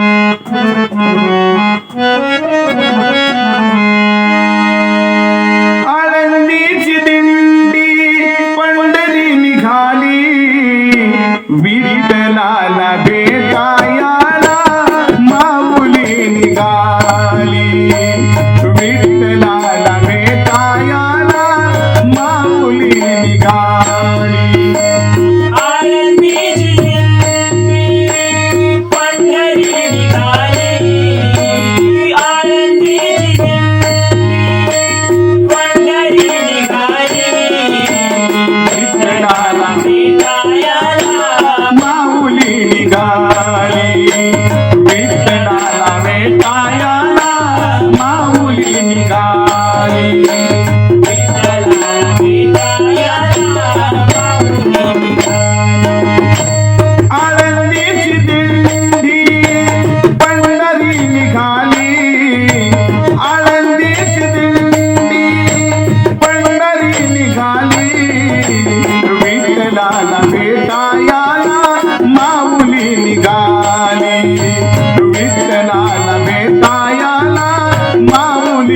Mm-hmm. Krishna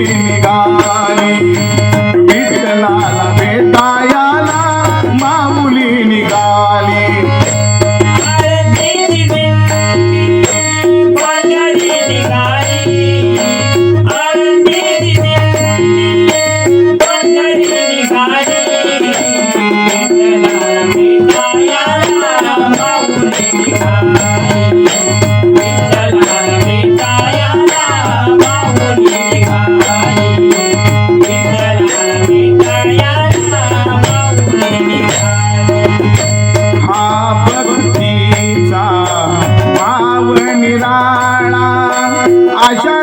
caminho.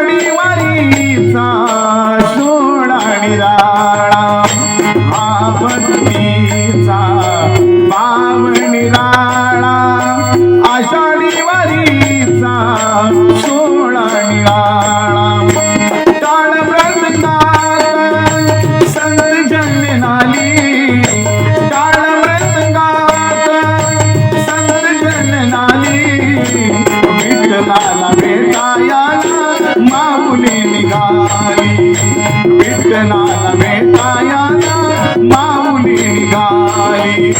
रविवारीचा सोडा निराळा हा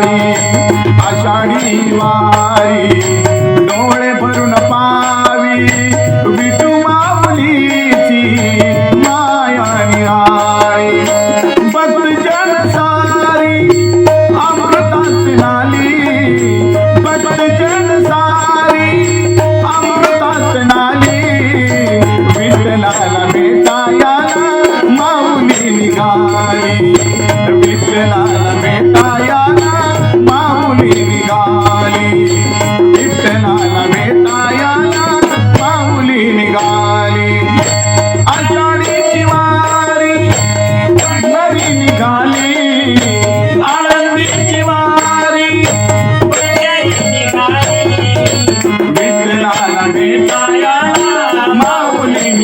वारी आषाढी वारी. डोळे भरून पावी विटू माऊलीची माया निहारी बद जन सारी अमृतात नाली. बद सारी अमृतात नाली. विठला बेटा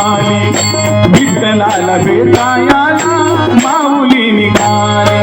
निघाली विठ्ठलाला भेटायाला माऊली निघाले